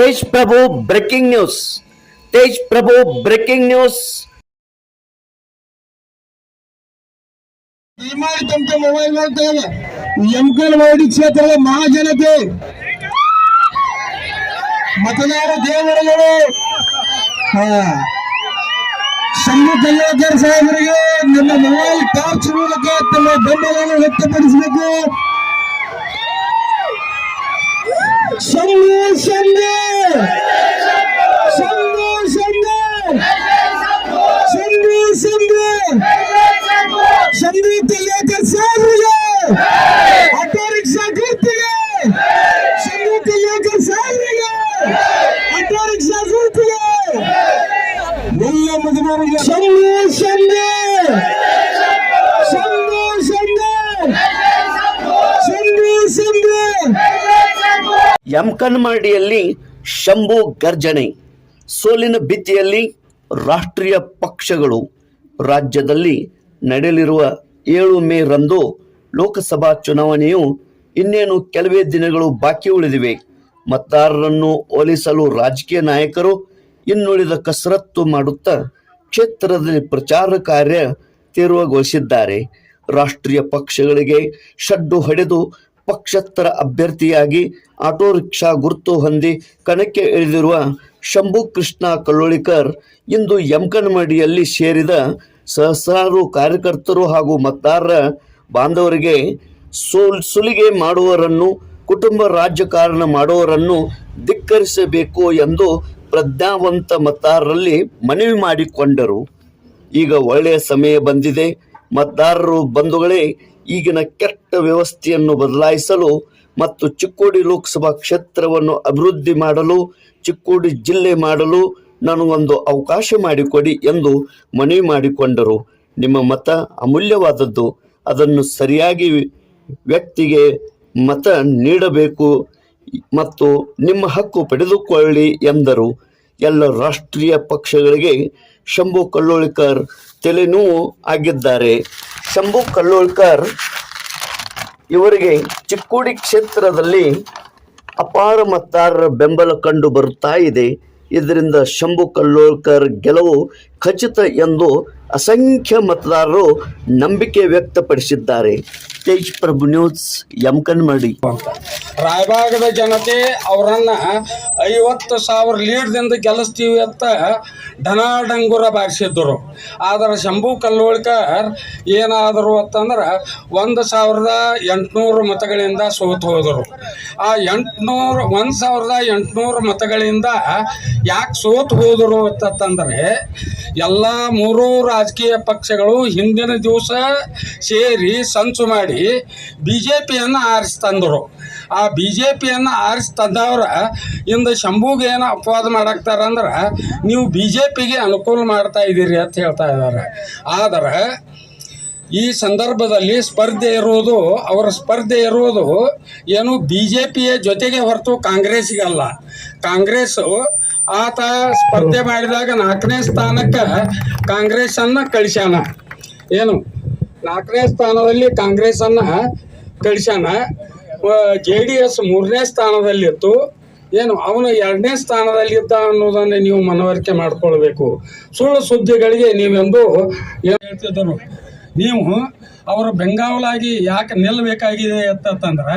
Tej Prabhu breaking news. Tej Prabhu breaking news. ದಯಮಾಡಿ ತಮ್ಮ mobile ಮಾಡ್ತಾರೆ ಎಂಕಲ್ವಾಡಿ ಕ್ಷೇತ್ರದ ಮಹಾಜನತೆ. ಮತದಾರ ದೇವರುಗಳು. ಶಂಭು ಕಲ್ಯಾಕರ್ ಸಾಹೇಬರಿಗೆ ನಿಮ್ಮ ಮೊಬೈಲ್ ಟಾರ್ಚ್ ಮೂಲಕ ತಮ್ಮ ಬೆಂಬಲವನ್ನು ವ್ಯಕ್ತಪಡಿಸಬೇಕು. ಶಂಭು ಶಂಭು ಶಂಭು ಶಂಭು ಶಂಭು ಶಂಭು ಸಾರಿಗೆ ಆಟೋ ರಿಕ್ಷಾ ಗುರುತಿಗೆ. ಶಂಭು ಕಲ್ಯಾಕರ್ ಸಾಹೇಬರಿಗೆ ಆಟೋ ರಿಕ್ಷಾ ಗುರುತಿಗೆ. ಎಲ್ಲ ಮದುವರಿಗೆ ಶಂಭು ಶಂಭು ಶಂಭು ಶಂಭು ಶಂಭು ಶಂಭು ಯಮಕನಮರಡಿಯಲ್ಲಿ ಶಂಭು ಗರ್ಜನೆ. ಸೋಲಿನ ಭಿತ್ತಿಯಲ್ಲಿ ರಾಷ್ಟ್ರೀಯ ಪಕ್ಷಗಳು. ರಾಜ್ಯದಲ್ಲಿ ನಡೆಯಲಿರುವ ಏಳು ಮೇ ರಂದು ಲೋಕಸಭಾ ಚುನಾವಣೆಯು ಇನ್ನೇನು ಕೆಲವೇ ದಿನಗಳು ಬಾಕಿ ಉಳಿದಿವೆ. ಮತದಾರರನ್ನು ಒಲಿಸಲು ರಾಜಕೀಯ ನಾಯಕರು ಇನ್ನುಳಿದ ಕಸರತ್ತು ಮಾಡುತ್ತಾ ಕ್ಷೇತ್ರದಲ್ಲಿ ಪ್ರಚಾರ ಕಾರ್ಯ ತೀವ್ರಗೊಳಿಸಿದ್ದಾರೆ. ರಾಷ್ಟ್ರೀಯ ಪಕ್ಷಗಳಿಗೆ ಶಡ್ಡು ಹೊಡೆದು ಪಕ್ಷೇತರ ಅಭ್ಯರ್ಥಿಯಾಗಿ ಆಟೋ ರಿಕ್ಷಾ ಗುರುತು ಹೊಂದಿ ಕಣಕ್ಕೆ ಇಳಿದಿರುವ ಶಂಭು ಕೃಷ್ಣ ಕಲ್ಲೋಳಿಕರ್ ಇಂದು ಯಮಕನಮಡಿಯಲ್ಲಿ ಸೇರಿದ ಸಹಸ್ರಾರು ಕಾರ್ಯಕರ್ತರು ಹಾಗೂ ಮತದಾರರ ಬಾಂಧವರಿಗೆ ಸೋಲ್ ಸುಲಿಗೆ ಮಾಡುವರನ್ನು ಕುಟುಂಬ ರಾಜಕಾರಣ ಮಾಡುವವರನ್ನು ಧಿಕ್ಕರಿಸಬೇಕು ಎಂದು ಪ್ರಜ್ಞಾವಂತ ಮತದಾರರಲ್ಲಿ ಮನವಿ ಮಾಡಿಕೊಂಡರು. ಈಗ ಒಳ್ಳೆಯ ಸಮಯ ಬಂದಿದೆ. ಮತದಾರರು ಬಂಧುಗಳೇ, ಈಗಿನ ಕೆಟ್ಟ ವ್ಯವಸ್ಥೆಯನ್ನು ಬದಲಾಯಿಸಲು ಮತ್ತು ಚಿಕ್ಕೋಡಿ ಲೋಕಸಭಾ ಕ್ಷೇತ್ರವನ್ನು ಅಭಿವೃದ್ಧಿ ಮಾಡಲು, ಚಿಕ್ಕೋಡಿ ಜಿಲ್ಲೆ ಮಾಡಲು ನನಗೊಂದು ಅವಕಾಶ ಮಾಡಿಕೊಡಿ ಎಂದು ಮನವಿ ಮಾಡಿಕೊಂಡರು. ನಿಮ್ಮ ಮತ ಅಮೂಲ್ಯವಾದದ್ದು. ಅದನ್ನು ಸರಿಯಾಗಿ ವ್ಯಕ್ತಿಗೆ ಮತ ನೀಡಬೇಕು ಮತ್ತು ನಿಮ್ಮ ಹಕ್ಕು ಪಡೆದುಕೊಳ್ಳಿ ಎಂದರು. ಎಲ್ಲ ರಾಷ್ಟ್ರೀಯ ಪಕ್ಷಗಳಿಗೆ ಶಂಭು ಕಲ್ಲೋಳ್ಕರ್ ತಲೆನೋವು ಆಗಿದ್ದಾರೆ. ಶಂಭು ಕಲ್ಲೋಳ್ಕರ್ ಇವರಿಗೆ ಚಿಕ್ಕೋಡಿ ಕ್ಷೇತ್ರದಲ್ಲಿ ಅಪಾರ ಮತದಾರರ ಬೆಂಬಲ ಕಂಡು ಬರುತ್ತಾ ಇದೆ. ಇದರಿಂದ ಶಂಭು ಕಲ್ಲೋಳ್ಕರ್ ಗೆಲುವು ಖಚಿತ ಎಂದು ಅಸಂಖ್ಯ ಮತದಾರರು ನಂಬಿಕೆ ವ್ಯಕ್ತಪಡಿಸಿದ್ದಾರೆ. ತೇಜ್ ಪ್ರಭು ನ್ಯೂಸ್, ಯಮಕನ್ಮಡಿ. ರಾಯಭಾಗದ ಜನತೆ ಅವರನ್ನ ಐವತ್ತು ಸಾವಿರ ಲೀಡ್ದಿಂದ ಗೆಲ್ಲಿಸ್ತೀವಿ ಅಂತ ಡನಾಡಂಗುರ ಬಾರಿಸಿದ್ದರು ಆದರೆ ಶಂಭು ಕಲ್ಲೋಳ್ಕರ್ ಏನಾದರು ಅಂತಂದ್ರೆ ಒಂದು ಸಾವಿರದ ಎಂಟುನೂರು ಮತಗಳಿಂದ ಸೋತು ಹೋದರು. ಆ ಎಂಟುನೂರು, ಒಂದು ಸಾವಿರದ ಎಂಟುನೂರು ಮತಗಳಿಂದ ಯಾಕೆ ಸೋತು ಹೋದರು ಅಂತಂದರೆ ಎಲ್ಲ ಮೂರೂ ರಾಜಕೀಯ ಪಕ್ಷಗಳು ಹಿಂದಿನ ದಿವಸ ಸೇರಿ ಸಂಚು ಮಾಡಿ ಬಿ ಜೆ ಪಿಯನ್ನು ಆರಿಸಿ ತಂದರು ಆ ಬಿ ಜೆ ಪಿಯನ್ನು ಆರಿಸಿ ತಂದವ್ರ ಇಂದು ಶಂಭುಗೆ ಏನು ಅಪವಾದ ಮಾಡಾಕ್ತಾರಂದ್ರೆ ನೀವು ಬಿ ಜೆ ಪಿಗೆ ಅನುಕೂಲ ಮಾಡ್ತಾ ಇದ್ದೀರಿ ಅಂತ ಹೇಳ್ತಾ ಇದ್ದಾರೆ. ಆದರೆ ಈ ಸಂದರ್ಭದಲ್ಲಿ ಸ್ಪರ್ಧೆ ಇರುವುದು, ಅವರ ಸ್ಪರ್ಧೆ ಇರುವುದು ಏನು ಬಿ ಜೆ ಪಿಯ ಜೊತೆಗೆ ಹೊರತು ಕಾಂಗ್ರೆಸ್ಸಿಗಲ್ಲ. ಕಾಂಗ್ರೆಸ್ಸು ಆತ ಸ್ಪರ್ಧೆ ಮಾಡಿದಾಗ ನಾಲ್ಕನೇ ಸ್ಥಾನಕ್ಕೆ ಕಾಂಗ್ರೆಸ್ಸನ್ನು ಕಳಿಸ್ಯಾನ. ಏನು? ನಾಲ್ಕನೇ ಸ್ಥಾನದಲ್ಲಿ ಕಾಂಗ್ರೆಸ್ಸನ್ನು ಕಳಿಸ್ಯಾನ. ಜೆ ಡಿ ಎಸ್ ಮೂರನೇ ಸ್ಥಾನದಲ್ಲಿತ್ತು. ಏನು, ಅವನು ಎರಡನೇ ಸ್ಥಾನದಲ್ಲಿದ್ದ ಅನ್ನೋದನ್ನ ನೀವು ಮನವರಿಕೆ ಮಾಡಿಕೊಳ್ಬೇಕು. ಸುಳ್ಳು ಸುದ್ದಿಗಳಿಗೆ ನೀವೆಂದು ಏನು ಹೇಳ್ತಿದ್ದರು? ನೀವು ಅವರು ಬೆಂಗಾವಲಾಗಿ ಯಾಕೆ ನಿಲ್ಲಬೇಕಾಗಿದೆ ಅಂತಂದ್ರೆ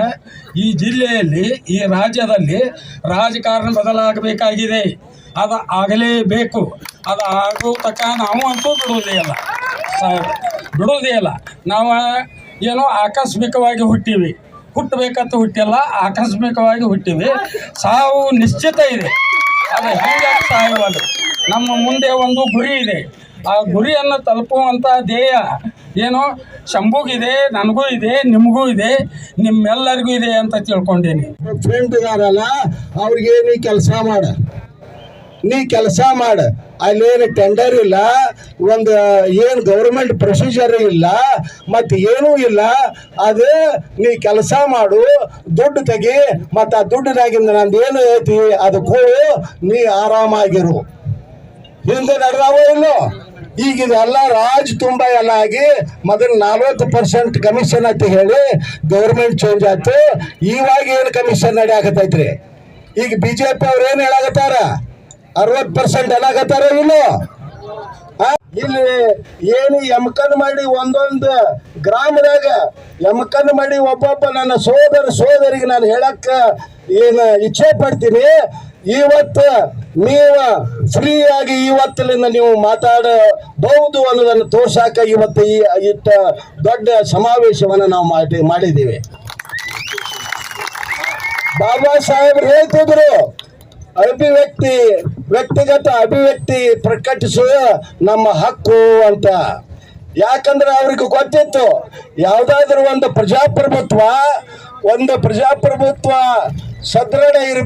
ಈ ಜಿಲ್ಲೆಯಲ್ಲಿ, ಈ ರಾಜ್ಯದಲ್ಲಿ ರಾಜಕಾರಣ ಬದಲಾಗಬೇಕಾಗಿದೆ. ಅದು ಆಗಲೇಬೇಕು. ಅದು ಆಗೋ ತಕ್ಕ ನಾವು ಅಂತೂ ಬಿಡುವುದೇ ಇಲ್ಲ. ಬಿಡುವುದೇ ಇಲ್ಲ. ನಾವು ಏನೋ ಆಕಸ್ಮಿಕವಾಗಿ ಹುಟ್ಟಿವಿ. ಹುಟ್ಟಬೇಕಂತ ಹುಟ್ಟಿಲ್ಲ, ಆಕಸ್ಮಿಕವಾಗಿ ಹುಟ್ಟಿವಿ. ಸಾವು ನಿಶ್ಚಿತ ಇದೆ. ಅದು ಹೆಂಗೆ ಸಾಯುವಾಗ ನಮ್ಮ ಮುಂದೆ ಒಂದು ಗುರಿ ಇದೆ. ಆ ಗುರಿಯನ್ನು ತಲುಪುವಂಥ ಧ್ಯೇಯ ಏನು? ಶಂಭುಗಿದೆ ನನಗೂ ಇದೆ, ನಿಮಗೂ ಇದೆ, ನಿಮ್ಮೆಲ್ಲರಿಗೂ ಇದೆ ಅಂತ ತಿಳ್ಕೊಂಡೇನಿ. ಫ್ರೆಂಡ್ ಇದಾರಲ್ಲ ಅವ್ರಿಗೆ ನೀ ಕೆಲಸ ಮಾಡ? ನೀ ಕೆಲಸ ಮಾಡ. ಅಲ್ಲೇನು ಟೆಂಡರ್ ಇಲ್ಲ, ಒಂದು, ಏನು ಗೌರ್ಮೆಂಟ್ ಪ್ರೊಸೀಜರ್ ಇಲ್ಲ, ಮತ್ತು ಏನೂ ಇಲ್ಲ. ಅದು ನೀ ಕೆಲಸ ಮಾಡು, ದುಡ್ಡು ತೆಗಿ, ಮತ್ತು ಆ ದುಡ್ಡಿನಾಗಿಂದ ನಂದು ಏನು ಐತಿ, ಅದು ಕೊಡು, ನೀ ಆರಾಮಾಗಿರು. ಹಿಂದೆ ನಡೆದಾವೋ ಇಲ್ಲೋ? ಈಗ ಇದೆಲ್ಲ ರಾಜ್ ತುಂಬ ಎಲ್ಲ ಆಗಿ ಮೊದಲು ನಲ್ವತ್ತು ಪರ್ಸೆಂಟ್ ಕಮಿಷನ್ ಅಂತ ಹೇಳಿ ಗೌರ್ಮೆಂಟ್ ಚೇಂಜ್ ಆಯ್ತು. ಇವಾಗ ಏನು ಕಮಿಷನ್ ನಡೆಯಾಕತೈತ್ರಿ? ಈಗ ಬಿಜೆಪಿ ಅವ್ರು ಏನು ಹೇಳಾಕತ್ತಾರ? ಅರವತ್ತು ಪರ್ಸೆಂಟ್ ಏನಾಗತ್ತಾರ ಇಲ್ಲೋ? ಇಲ್ಲಿ ಏನು ಎಮ್ಕನ್ ಮಾಡಿ ಒಂದೊಂದು ಗ್ರಾಮದಾಗ ಎಮ್ಕನ್ ಮಾಡಿ ಒಬ್ಬೊಬ್ಬ ನನ್ನ ಸೋದರ ಸೋದರಿಗೆ ನಾನು ಹೇಳಕ್ಕೆ ಏನು ಇಚ್ಛೆ ಪಡ್ತೀನಿ. ಇವತ್ತು ನೀವು ಫ್ರೀಯಾಗಿ ಇವತ್ತಿನಿಂದ ನೀವು ಮಾತಾಡಬಹುದು ಅನ್ನೋದನ್ನು ತೋರ್ಸಾಕ ಇವತ್ತು ಈ ಇಟ್ಟ ದೊಡ್ಡ ಸಮಾವೇಶವನ್ನು ನಾವು ಮಾಡಿ ಮಾಡಿದ್ದೀವಿ. ಬಾಬಾ ಸಾಹೇಬ್ರು ಹೇಳ್ತಿದ್ರು, ಅಭಿವ್ಯಕ್ತಿ, ವ್ಯಕ್ತಿಗತ ಅಭಿವ್ಯಕ್ತಿ ಪ್ರಕಟಿಸುವ ನಮ್ಮ ಹಕ್ಕು ಅಂತ. ಯಾಕಂದ್ರೆ ಅವ್ರಿಗೆ ಗೊತ್ತಿತ್ತು, ಯಾವುದಾದ್ರೂ ಒಂದು ಪ್ರಜಾಪ್ರಭುತ್ವ ಒಂದು ಪ್ರಜಾಪ್ರಭುತ್ವ ಸದೃಢ ಇರಬೇಕು